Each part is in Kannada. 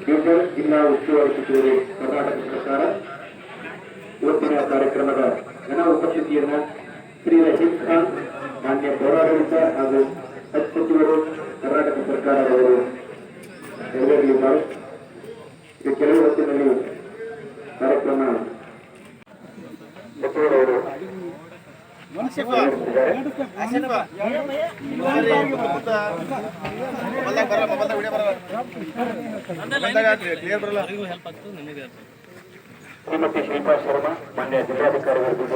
ಬೀದರ್ ಜಿಲ್ಲಾ ಉಸ್ತುವಾರಿ ಸಚಿವರು ಕರ್ನಾಟಕ ಸರ್ಕಾರ ಇವತ್ತಿನ ಕಾರ್ಯಕ್ರಮದ ಘನ ಉಪಸ್ಥಿತಿಯನ್ನ ಶ್ರೀ ರಶೀದ್ ಖಾನ್ ಮಾನ್ಯ ಪೌರಾಡಳಿತ ಹಾಗೂ ಹಜ್ ಸಚಿವರು ಕರ್ನಾಟಕ ಸರ್ಕಾರದವರು ನೆರವೇರಲಿದ್ದಾರೆ ಇದು ಕೆಲವು ಹೊತ್ತಿನಲ್ಲಿ ಕಾರ್ಯಕ್ರಮ ಸಚಿವರವರು ಶ್ರೀಮತಿ ಶಿಲ್ಪಾ ಶರ್ಮಾ ಮಾನ್ಯ ಜಿಲ್ಲಾಧಿಕಾರಿಗಳು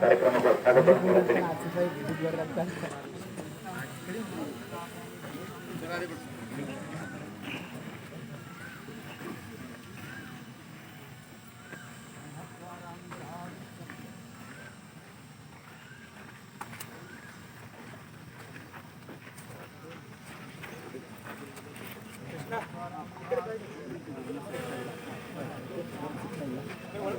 ಕಾರ್ಯಕ್ರಮಕ್ಕೆ ಸ್ವಾಗತ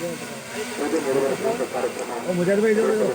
ओ मुजाहिद भाई इधर देखो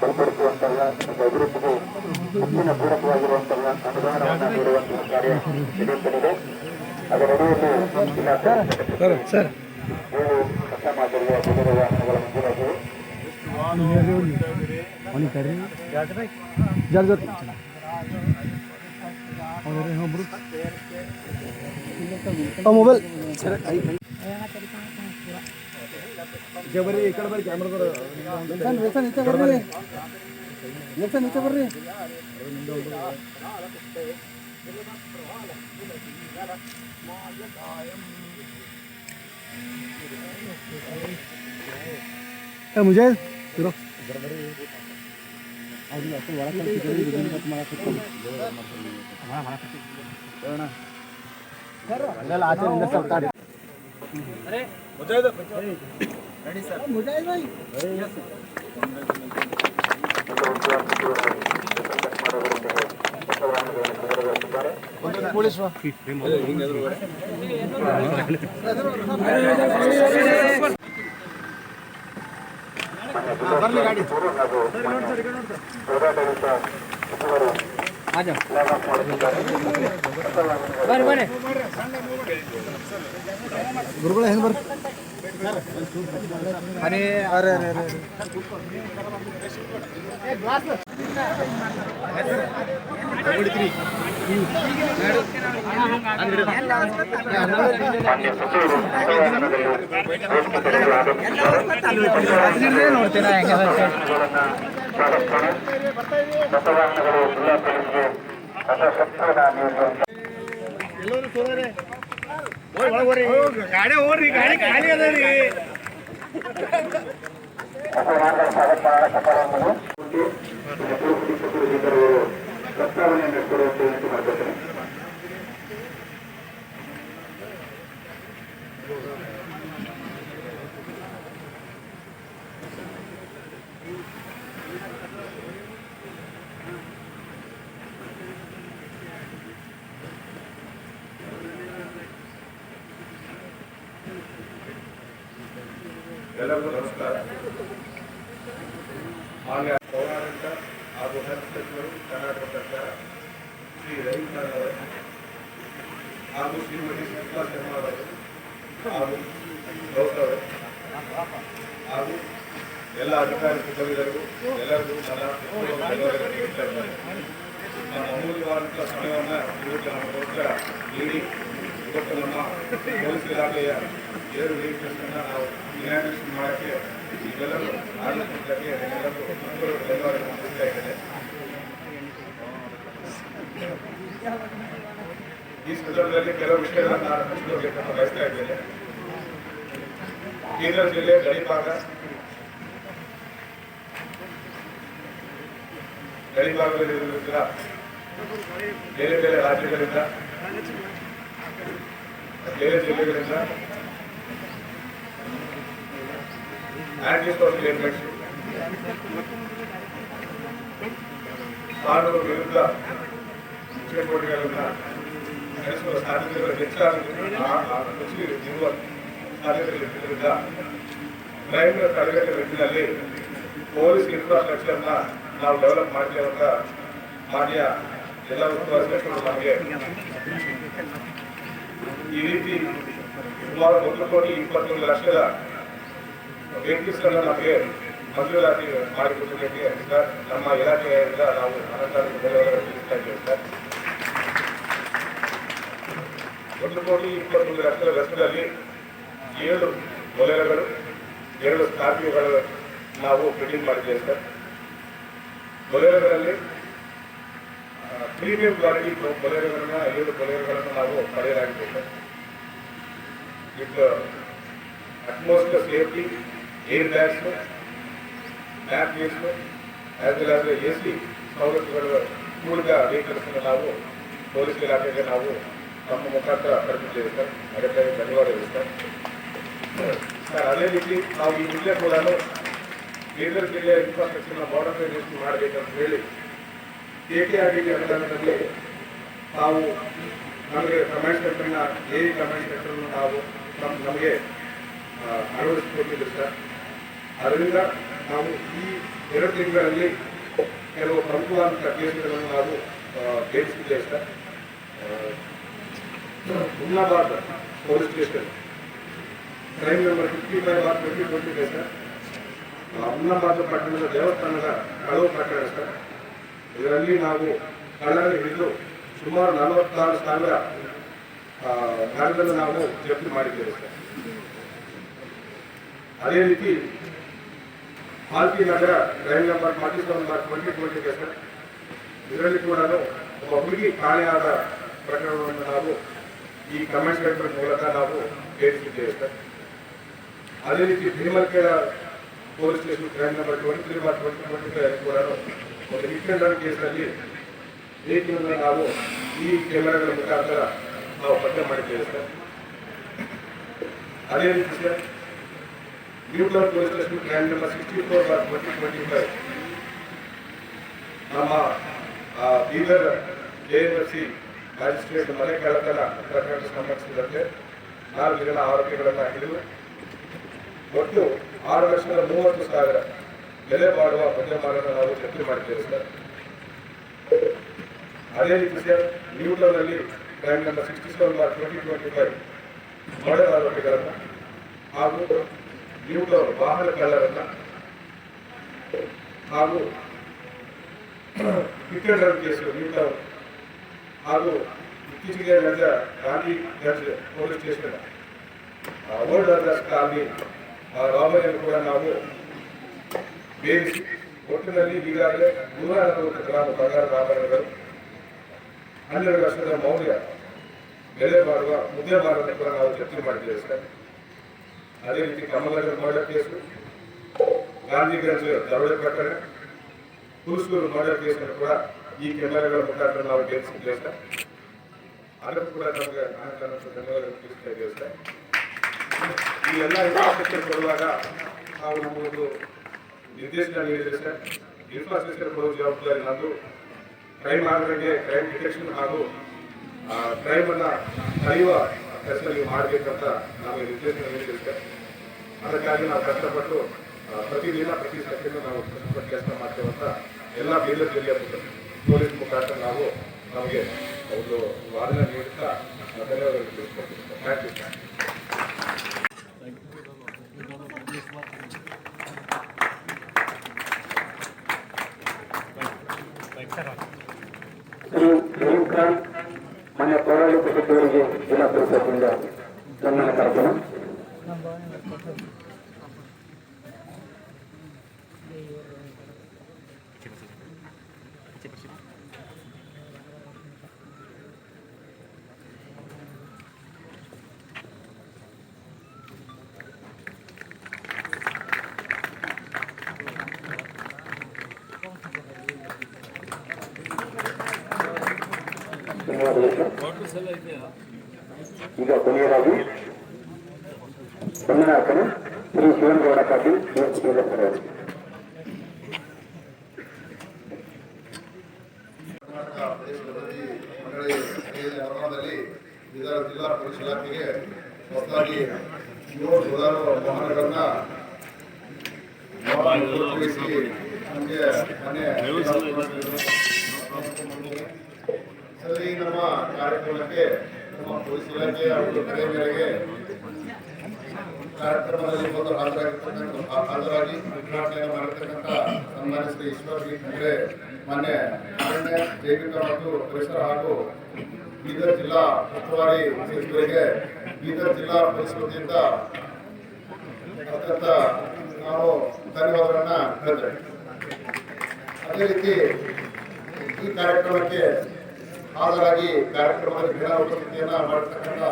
ಬಲಪಡಿಸುವಂತಹ ಮತ್ತು ಅಭಿವೃದ್ಧಿಗೆ ಹೆಚ್ಚಿನ ಪೂರಕವಾಗಿರುವಂತಹ ಅನುದಾನವನ್ನು ನೀಡುವಂತಹ ಕಾರ್ಯ ನಡೆಯುತ್ತಲಿದೆ ಅದರ ಅಡಿಯಲ್ಲಿ ಜಿಲ್ಲಾ ಏಳು ಹೊಸ ಮಾದರಿಯ ಕುದುರೆ ವಾಹನಗಳ ಮಂಜೂರಾಗಿವೆ ಮೊಬೈಲ್. ಬರ್ರಿ ಈ ಕಡೆ ಬರ್ರಿ ಕ್ಯಾಮ್ರಾದವ್ರು ನಿಲ್ಸನ್ ಈಚೆ ಬರ್ರಿ ನಿಲ್ಸನ್ ಈಚೆ ಬರ್ರಿ ಏ ಮುಜೆ ಇರೋ ಅಲ್ಲೆಲ್ಲ ಆಚೆಯಿಂದ ಸ್ವಲ್ಪ ಬರ್ಲಿ ಗಾಡಿ ಹಾಗೂ ಪೌರಾಡಳಿತ ಸಚಿವರು ಲಾಗ್ ಆಫ್ ಮಾಡುತ್ತಿದ್ದಾರೆ ಹೊಸ ವಾಹನಗಳ ಗುರುಗಳ ಹೆಂಗ್ ಬರ್ರಿ आणि अरे अरे अरे ಮಾನ್ಯ ಸಚಿವರು ಸಭಾಂಗಣದಲ್ಲಿ ವೇದಿಕೆಯಲ್ಲಿ ಆಗಮಿಸಿದ್ದಾರೆ. ನೋಡ್ತೀರಾ ಹೆಂಗೆ ಗಳನ್ನ ಸ್ವಾಗತಿಸೋಣ. ಬಸವಾಹನಗಳು ಜಿಲ್ಲಾ ಪೊಲೀಸ್ಗೆ ಸಶಸ್ತ್ರನ ನೀಡುವಂತ ಗಾಡಿ ಹೋಗ್ರಿ ಗಾಡಿ ಖಾಲಿ ಅದ ರೀ ಬಸವಾಹನಗಳ ಸ್ವಾಗತ ಮಾಡೋಣ ಸಕಾಲವನ್ನು ಎಷ್ಟೋ ಶಿಕ್ಷಕರು ಇದ್ದರು ಪ್ರಸ್ತಾವನೆಯನ್ನು ಕೊಡುವಂತೆ ವಿನಂತಿ ಎಲ್ಲರಿಗೂ ನಮಸ್ಕಾರ. ಮಾನ್ಯ ಪೌರಾಡಳಿತ ಹಾಗೂ ಸಚಿವರು ಕರ್ನಾಟಕ ಸರ್ಕಾರ, ಶ್ರೀ ರವಿಕಾಂತ್ ಅವರು ಹಾಗೂ ಶ್ರೀಮತಿ ಶಿಲ್ಪಾ ಶರ್ಮಾ ಅವರು ಹಾಗೂ ಗೌತವರು ಹಾಗೂ ಎಲ್ಲ ಅಧಿಕಾರಿ ಸಿಬ್ಬಂದಿಗಳಿಗೂ ಎಲ್ಲರಿಗೂ ನನ್ನ ಧನ್ಯವಾದಗಳು ತಿಳಿಸ್ತಾ ಇದ್ದೇನೆ. ನಮ್ಮ ಅಮೂಲ್ಯವಾದಂಥ ಸಮಯವನ್ನು ಇವತ್ತು ನಮಗೋಸ್ಕರ ನೀಡಿ ಇವತ್ತು ನಮ್ಮ ಪೊಲೀಸ್ ಇಲಾಖೆಯ ಏಳು ವೇರಿಯೇಷನ್ನ ನಾವು ಇನಾಗ್ರೇಷನ್ ಮಾಡೋಕ್ಕೆ ಇವೆಲ್ಲರೂ ಆಗಲಿಕ್ಕೆ ಎಲ್ಲರಿಗೂ ಮಕ್ಕಳು ಧನ್ಯವಾದಗಳನ್ನು ತಿಳಿಸ್ತಾ ಇದ್ದೇನೆ ಈ ಸಂದರ್ಭದಲ್ಲಿ ಕೆಲವು ವಿಷಯಗಳನ್ನು ನಾನು ಹಂಚಿಕೊಳ್ಳಬೇಕಂತ ಬಯಸ್ತಾ ಇದ್ದೇನೆ ಬೀದರ್ ಜಿಲ್ಲೆ ಗಡಿ ಭಾಗ ಗಡಿ ಭಾಗದಲ್ಲಿರುವುದರಿಂದ ಬೇರೆ ಬೇರೆ ರಾಜ್ಯಗಳಿಂದ ಬೇರೆ ಜಿಲ್ಲೆಗಳಿಂದ ಆಂಟಿ ಸೋಷಿಯಲ್ ಎಲಿಮೆಂಟ್ಸ್ ಕಾನೂನು ವಿರುದ್ಧ ಚಟುವಟಿಕೆಗಳನ್ನು ನಡೆಸುವ ಸಾಧ್ಯತೆಗಳು ಹೆಚ್ಚಾಗಿದೆ ಆ- ಆ ಹೆಚ್ಚಿರುವ ಸಾಧ್ಯತೆಗಳಿರುವುದರಿಂದ ಕ್ರೈಮ್ ತಡೆಗಟ್ಟುವ ನಿಟ್ಟಿನಲ್ಲಿ ಪೊಲೀಸ್ ಇನ್ಫ್ರಾಸ್ಟ್ರಕ್ಚರ್ನ ನಾವು ಡೆವಲಪ್ ಮಾಡ್ತೇವೆ ಅಂತ ಮಾನ್ಯ ಎಲ್ಲ ನಮಗೆ. ಈ ರೀತಿ ಸುಮಾರು ಒಂದು ಕೋಟಿ ಇಪ್ಪತ್ತೊಂದು ಲಕ್ಷದ ವೆಹಿಕಲ್ಸ್ಗಳನ್ನ ನಮಗೆ ಮಂಜೂರಾತಿ ಮಾಡಿಕೊಟ್ಟಿದ್ದಕ್ಕೆ ಸರ್, ನಮ್ಮ ಇಲಾಖೆಯಿಂದ ನಾವು ತಿಳಿಸ್ತಾ ಇದ್ದೇವೆ ಸರ್. ಒಂದು ಕೋಟಿ ಇಪ್ಪತ್ತೊಂದು ಲಕ್ಷದ ವೆಚ್ಚದಲ್ಲಿ ಏಳು ಬೊಲೆರೋಗಳು ಎರಡು ಸ್ಕಾರ್ಪಿಯೋಗಳು ನಾವು ಬಿಲ್ಡಿಂಗ್ ಮಾಡಿದ್ದೇವೆ ಸರ್. ಬೊಲೆರೋಗಳಲ್ಲಿ ಪ್ರೀಮಿಯಂ ಕ್ವಾಲಿಟಿ ಬೊಲೆರೋಗಳನ್ನ ಏಳು ಬೊಲೆರೋಗಳನ್ನು ನಾವು ಪಡೆಯಲಾಗಿದೆ. With utmost safety air bags map gates as well as A C ಸವಲತ್ತುಗಳು ಮೂಲಕ ವೆಹಿಕಲ್ಸ್ ನಾವು ಪೊಲೀಸ್ ಇಲಾಖೆಗೆ ನಾವು ನಮ್ಮ ಮುಖಾಂತರ ಕರೆದಿದ್ದೇವೆ ಸರ್. ಅದಕ್ಕಾಗಿ ಧನ್ಯವಾದಗಳು ಸರ್ ಸರ್, ಅದೇ ರೀತಿ ನಾವು ಈ ಜಿಲ್ಲೆ ಕೂಡ ಬೀದರ್ ಜಿಲ್ಲೆಯ ಇನ್ಫ್ರಾಸ್ಟ್ರಕ್ಚರ್ನ ಮಾಡಬೇಕಂತ ಹೇಳಿ ಕೆ ಕೆ ಆರ್ ಡಿ ಅನುದಾನದಲ್ಲಿ ನಾವು ನಮಗೆ ಕಮಾಂಡ್ ಸೆಂಟರ್ನ ಎ ಕಮಾಂಡ್ ಸೆಂಟರ್ನ ನಾವು ನಮ್ ನಮಗೆ ಆ, ಅಳವಡಿಸಿಕೊಟ್ಟಿದ್ರು ಸರ್. ಅದರಿಂದ ನಾವು ಈ ಎರಡು ತಿಂಗಳಲ್ಲಿ ಕೆಲವು ಪ್ರಮುಖವಾದಂಥ ಕೇಸುಗಳನ್ನು ನಾವು ಬೇಯಿಸಿದ್ದೇವೆ sir. Humnabad police station. Crime number fifty five or twenty twenty sir. ಪಟ್ಟಣದ ದೇವಸ್ಥಾನದ ಕಳವು ಪ್ರಕರಣ ಸರ್. ಇದರಲ್ಲಿ ನಾವು ಕಳ್ಳರನ್ನು ಹಿಡಿದು ಸುಮಾರು ನಲವತ್ತಾರು ಸಾವಿರ ನಗದನ್ನು ನಾವು ಜಪ್ತಿ ಮಾಡಿದ್ದೇವೆ ಅದೇ ರೀತಿ Halki Nagar crime number forty seven bar twenty twenty sir, ಇದರಲ್ಲಿ ಕೂಡ ಒಬ್ಬ ಹುಡುಗಿ ಕಾಣೆಯಾದ ಪ್ರಕರಣವನ್ನು ನಾವು ಈ ಕಮೆಂಟ್ ಸೆಂಟರ್ ಮೂಲಕ ನಾವು ಕೇಳಿಸಿದ್ದೇವೆ ಸರ್. ಅದೇ ರೀತಿ ಭೀಮಲ್ಕೆಳ police station crime number twenty three bar twenty twenty ಕೂಡ ಒಂದು ಇಟ್ಟಂಡರ್ ಕೇಸ್ನಲ್ಲಿ ವೇದಿಕೆಯನ್ನು ನಾವು ಈ ಕ್ಯಾಮೆರಾಗಳ ಮುಖಾಂತರ ನಾವು ಪತ್ತೆ ಮಾಡಿದ್ದೇವೆ, ಸರ್. ಅದೇ ರೀತಿ, sir, nuclear police station crime number sixty four bar twenty twenty five. ನಮ್ಮ ಬೀದರ್ ಸಿ ಮ್ಯಾಜಿಸ್ಟ್ರೇಟ್ ಮನೆ ಕಳ್ಳತನ ಪ್ರಕರಣಕ್ಕೆ ಸಂಬಂಧಿಸಿದಂತೆ ನಾಲ್ಕು ಜನ ಆರೋಪಿಗಳನ್ನು ಹಿಡಿದು, ಒಟ್ಟು ಆರು ಲಕ್ಷದ ಮೂವತ್ತು ಸಾವಿರ ಬೆಲೆ ಬಾಳುವ ಮದ್ಯಪಾನವನ್ನು ನಾವು ಜಪ್ತಿ ಮಾಡಿದ್ದೇವೆ ಸರ್. ಅದೇ ರೀತಿ sir ನ್ಯೂಟನ್ನಲ್ಲಿ crime number sixty seven bar twenty twenty five murder ಆರೋಪಿಗಳನ್ನು ಹಾಗೂ ಇವುಗಳ ವಾಹನ ಕಳ್ಳರನ್ನ ಹಾಗೂ ಟಿಕೆಟ್ ಕೇಸು ಇವುಗಳ ಹಾಗೂ ಇತ್ತೀಚೆಗೆ ನಡೆದ ಗಾಂಧಿಗಂಜ್ ಪೊಲೀಸ್ ಸ್ಟೇಷನ್ ವರ್ಲ್ಡ್ ಅರ್ಡರ್ಸ್ ಕಾಲನಿ ರಾಬರಿಯನ್ನು ಕೂಡ ನಾವು ಬೇರಿಸಿ ಒಟ್ಟಿನಲ್ಲಿ ಈಗಾಗಲೇ ನೂರ ಅರವತ್ತು ಗ್ರಾಮ ಬಂಗಾರದ ಆಭರಣಗಳು ಹನ್ನೆರಡು ಲಕ್ಷದ ಮೌಲ್ಯ ಬೆಲೆ ಮಾಡುವ, ಮುದ್ದೆ ಮಾರೋದನ್ನು ಕೂಡ ನಾವು ಚರ್ಚೆ ಮಾಡಿದ್ದೇವೆ ಸರ್. ಅದೇ ರೀತಿ ಕಮಲಗಳು ಮರ್ಡರ್ ಕೇಸು ಗಾಂಧಿಗಂಜ್ ದರೋಡೆ ಪ್ರಕರಣ ಹುಲ್ಸೂರು ಮರ್ಡರ್ ಕೇಸನ್ನು ಕೂಡ ಈ ಕೆಮೆರಾಗಳ ಮುಖಾಂತರ ನಾವು ಗೆಲ್ಲಿಸಿದ್ದೇವೆ ಸರ್. ಅದಕ್ಕೂ ಕೂಡ ನಮಗೆ ಬೆಂಬಲ ತಿಳಿಸ್ತಾ ಇದ್ದೇವೆ ಸರ್. ಈ ಎಲ್ಲ ಕೊಡುವಾಗ ನಾವು ನಮ್ಮೊಂದು ನಿರ್ದೇಶನ ನೀಡಿದರೆ ಇನ್ಫ್ರಾಸ್ಟ್ರಕ್ಚರ್ ಕೊಡುವ ಜವಾಬ್ದಾರಿ ನಂದು ಕ್ರೈಮ್ ಆಗೋರಿಗೆ ಕ್ರೈಮ್ ಡಿಟೆಕ್ಷನ್ ಹಾಗೂ ಕ್ರೈಮ್ ಅನ್ನ ತಡೆಯುವ ಕೆಲಸ ನೀವು ಮಾಡಬೇಕಂತ ನಾವು ನಿರ್ದೇಶನ ನೀಡಿದ್ದೇವೆ ಅದಕ್ಕಾಗಿ ನಾವು ಕಷ್ಟಪಟ್ಟು ಪ್ರತಿದಿನ, ಪ್ರತಿ ಸೆಕೆಂಡ್ ನಾವು ಕಷ್ಟಪಟ್ಟು ಕೆಲಸ ಮಾಡ್ತೇವೆ ಅಂತ ಎಲ್ಲ ಬೀದರ್ ಜಿಲ್ಲೆಯ ಪೊಲೀಸ್ ಮುಖಾಂತರ ನಾವು ನಮಗೆ ಒಂದು ವಾದನೆ ನೀಡುತ್ತಾ ಧನ್ಯವಾದಗಳು ತಿಳಿಸ್ಕೊಡ್ತೀವಿ thank you sir Shri Rahim Khan ಮಾನ್ಯ ಪೌರಾಣಿಕ ಸಚಿವರಿಗೆ ಜಿಲ್ಲಾ ಪರಿಷತ್ತಿನಿಂದ ಸನ್ಮಾನ ಕಾರ್ಯಕ್ರಮ ಧನ್ಯವಾದಗಳು ಸರ್. ಈಗ ಕೊನೆಯದಾಗಿ ವಂದನಾರ್ಪಣೆ ಶ್ರೀ ಶಿವನಗೌಡ ಪಾಟೀಲ್ ಶಿವನ ಅವರು ಕರ್ನಾಟಕ ಪ್ರದೇಶ ಅಭಿವೃದ್ಧಿ ಮಂಡಳಿ ನಿರ್ಮಾಣದಲ್ಲಿ ಬೀದರ್ ಜಿಲ್ಲಾ ಪೊಲೀಸ್ ಇಲಾಖೆಗೆ ಹೊಸದಾಗಿ ಏಳು ಸುಧಾರು ವಾಹನಗಳನ್ನ ಗುರುತಿಸಿ ನಮಗೆ ಮೊನ್ನೆ ಸರ್ ಈ ನಮ್ಮ ಕಾರ್ಯಕ್ರಮಕ್ಕೆ, ನಮ್ಮ ಪೊಲೀಸ್ ಇಲಾಖೆ ಹಾಗೂ ಕರೆ ಮೇರೆಗೆ ಕಾರ್ಯಕ್ರಮದಲ್ಲಿ ಮೊದಲು ಹಾಜರಾಗಿರ್ತಕ್ಕಂಥ, ಹಾಜರಾಗಿ ಉದ್ಘಾಟನೆಯನ್ನು ಮಾಡಿರ್ತಕ್ಕಂಥ ಸನ್ಮಾನ್ಯ ಶ್ರೀ ಈಶ್ವರ್ ಖಂಡ್ರೆ, ಮಾನ್ಯ ಅರಣ್ಯ, ಜೈವಿಕ ಮತ್ತು ಪರಿಸರ ಹಾಗೂ ಬೀದರ್ ಜಿಲ್ಲಾ ಉಸ್ತುವಾರಿ ಸಚಿವರಿಗೆ ಬೀದರ್ ಜಿಲ್ಲಾ ಪೊಲೀಸ್ ವತಿಯಿಂದ ಅತ್ಯಂತ ನಾವು ಧನ್ಯವಾದಗಳನ್ನು ಹೇಳ್ತೇವೆ. ಅದೇ ರೀತಿ ಈ ಕಾರ್ಯಕ್ರಮಕ್ಕೆ ಹಾಜರಾಗಿ ಕಾರ್ಯಕ್ರಮದ ಕ್ರೀಡಾ ಉಪಸ್ಥಿತಿಯನ್ನ ಮಾಡಿರ್ತಕ್ಕಂಥ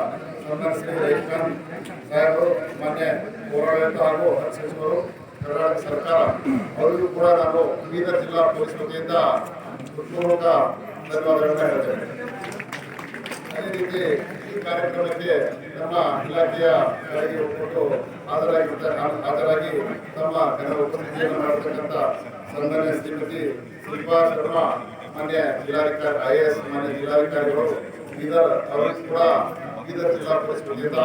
ನನ್ನ ಶ್ರೀ ರಹೀಂ ಸಾಹೇಬರು, ಮಾನ್ಯ ಪೌರಾಡಳಿತ ಹಾಗೂ ಸಚಿವರು, ಕರ್ನಾಟಕ ಸರ್ಕಾರ, ಅವರಿಗೂ ಕೂಡ ನಾನು ಬೀದರ್ ಜಿಲ್ಲಾ ಪೊಲೀಸ್ ವತಿಯಿಂದ ಹೃತ್ಪೂರ್ವಕ ಧನ್ಯವಾದಗಳನ್ನ ಹೇಳ್ತೇನೆ. ಅದೇ ರೀತಿ ಈ ಕಾರ್ಯಕ್ರಮಕ್ಕೆ ನಮ್ಮ ಇಲಾಖೆಯ ಕಡೆಗೆ ಒಪ್ಪಿಟ್ಟು ಹಾಜರಾಗಿರ್ತ ಹಾಜರಾಗಿ ತಮ್ಮ ಕನ್ನಡ ಉಪಸ್ಥಿತಿಯನ್ನು ಮಾಡತಕ್ಕಂಥ ಸಂಘಟನೆ ಶ್ರೀಮತಿ ಶಿಲ್ಪಾ ಶರ್ಮಾ ಮಾನ್ಯ ಜಿಲ್ಲಾಧಿಕಾರಿ ಐ ಎಸ್ ಮಾನ್ಯ ಜಿಲ್ಲಾಧಿಕಾರಿಗಳು ಬೀದರ್ ಅವರಿಗೆ ಕೂಡ ಬೀದರ್ ಜಿಲ್ಲಾ ಪೊಲೀಸ್ ವತಿಯಿಂದ.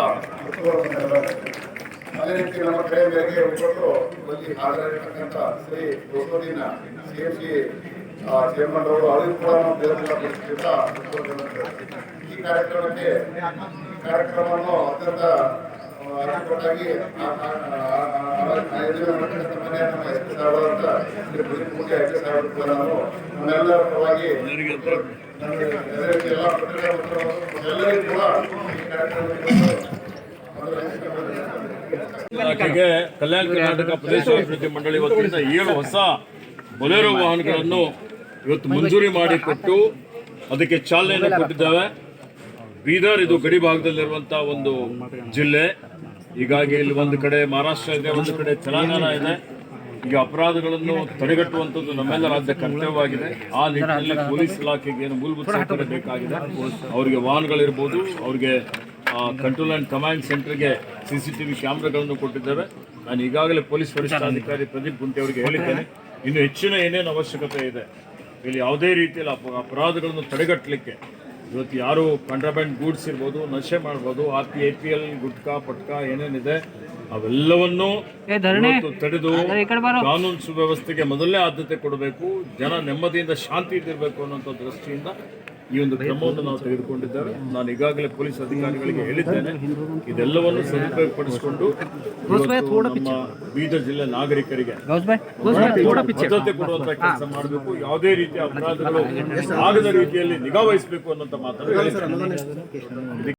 ಅದೇ ರೀತಿ ನಮ್ಮ ಕೈ ಮೇರೆಗೆ ಒಪ್ಪಟ್ಟು ಅಲ್ಲಿ ಹಾಜರಾಗಿರ್ತಕ್ಕಂಥ ಶ್ರೀ ಹೊಸೂರಿನ ಸಿ ಎಂ ಸಿ ಚೇರ್ಮನ್ ಅವರು, ಅವರಿಗೂ ಕೂಡ ನಾವು ಬೇರೆ ಜಿಲ್ಲಾ ಪೊಲೀಸ್ ಹೃತ್ಪೂರ್ವಕ ಈ ಕಾರ್ಯಕ್ರಮಕ್ಕೆ ಕಾರ್ಯಕ್ರಮವನ್ನು ಅತ್ಯಂತ ಇಲಾಖೆಗೆ ಕಲ್ಯಾಣ ಕರ್ನಾಟಕ ಪ್ರದೇಶ ಅಭಿವೃದ್ಧಿ ಮಂಡಳಿ ವತಿಯಿಂದ ಏಳು ಹೊಸ ಬೊಲೆರೋ ವಾಹನಗಳನ್ನು ಇವತ್ತು ಮಂಜೂರಿ ಮಾಡಿಕೊಟ್ಟು ಅದಕ್ಕೆ ಚಾಲನೆಯನ್ನು ಕೊಟ್ಟಿದ್ದೇವೆ. ಬೀದರ್ ಇದು ಗಡಿ ಭಾಗದಲ್ಲಿರುವಂತ ಒಂದು ಜಿಲ್ಲೆ. ಹೀಗಾಗಿ ಇಲ್ಲಿ ಒಂದು ಕಡೆ ಮಹಾರಾಷ್ಟ್ರ ಇದೆ, ಒಂದು ಕಡೆ ತೆಲಂಗಾಣ ಇದೆ. ಈಗ ಅಪರಾಧಗಳನ್ನು ತಡೆಗಟ್ಟುವಂಥದ್ದು ನಮ್ಮೆಲ್ಲ ರಾಜ್ಯ ಕರ್ತವ್ಯವಾಗಿದೆ. ಆ ನಿಟ್ಟಿನಲ್ಲಿ ಪೊಲೀಸ್ ಇಲಾಖೆಗೆ ಏನು ಮೂಲಭೂತ ಸೌಕರ್ಯ ಬೇಕಾಗಿದೆ, ಅವರಿಗೆ ವಾಹನಗಳಿರ್ಬೋದು ಅವರಿಗೆ ಕಂಟ್ರೋಲ್ ಆ್ಯಂಡ್ ಕಮಾಂಡ್ ಸೆಂಟರ್ಗೆ ಸಿ ಸಿ ಟಿ ವಿ ಕ್ಯಾಮ್ರಾಗಳನ್ನು ಕೊಟ್ಟಿದ್ದೇವೆ. ನಾನು ಈಗಾಗಲೇ ಪೊಲೀಸ್ ವರಿಷ್ಠಾಧಿಕಾರಿ ಪ್ರದೀಪ್ ಗುಂಟೆ ಅವರಿಗೆ ಹೇಳಿದ್ದೇನೆ. ಇನ್ನು ಹೆಚ್ಚಿನ ಏನೇನು ಅವಶ್ಯಕತೆ ಇದೆ, ಇಲ್ಲಿ ಯಾವುದೇ ರೀತಿಯಲ್ಲಿ ಅಪ, ಅಪರಾಧಗಳನ್ನು ತಡೆಗಟ್ಟಲಿಕ್ಕೆ ಇವತ್ತು ಯಾರು ಕಂಟ್ರಬ್ಯಾಂಡ್ ಗೂಡ್ಸ್ ಇರ್ಬೋದು ನಶೆ ಮಾಡ್ಬೋದು R P I P L gutka ಪಟ್ಕಾ ಏನೇನಿದೆ ಅವೆಲ್ಲವನ್ನೂ ತಡೆದು ಕಾನೂನು ಸುವ್ಯವಸ್ಥೆಗೆ ಮೊದಲನೇ ಆದ್ಯತೆ ಕೊಡಬೇಕು ಜನ ನೆಮ್ಮದಿಯಿಂದ ಶಾಂತಿ ಇದ್ದಿರಬೇಕು ಅನ್ನೋಂಥ ದೃಷ್ಟಿಯಿಂದ ಈ ಒಂದು ಕ್ರಮವನ್ನು ನಾವು ತೆಗೆದುಕೊಂಡಿದ್ದೇವೆ. ನಾನು ಈಗಾಗಲೇ ಪೊಲೀಸ್ ಅಧಿಕಾರಿಗಳಿಗೆ ಹೇಳಿದ್ದೇನೆ. ಇದೆಲ್ಲವನ್ನು ಸದುಪಯೋಗಪಡಿಸಿಕೊಂಡು ನಮ್ಮ ಬೀದರ್ ಜಿಲ್ಲೆ ನಾಗರಿಕರಿಗೆ ಭದ್ರತೆ ಕೊಡುವಂತಹ ಕೆಲಸ ಮಾಡಬೇಕು. ಯಾವುದೇ ರೀತಿಯ ಅಪರಾಧಗಳು ಆಗದ ರೀತಿಯಲ್ಲಿ ನಿಗಾ ವಹಿಸಬೇಕು ಅನ್ನೋ ಮಾತನ್ನು ಹೇಳಿದ್ದೇನೆ.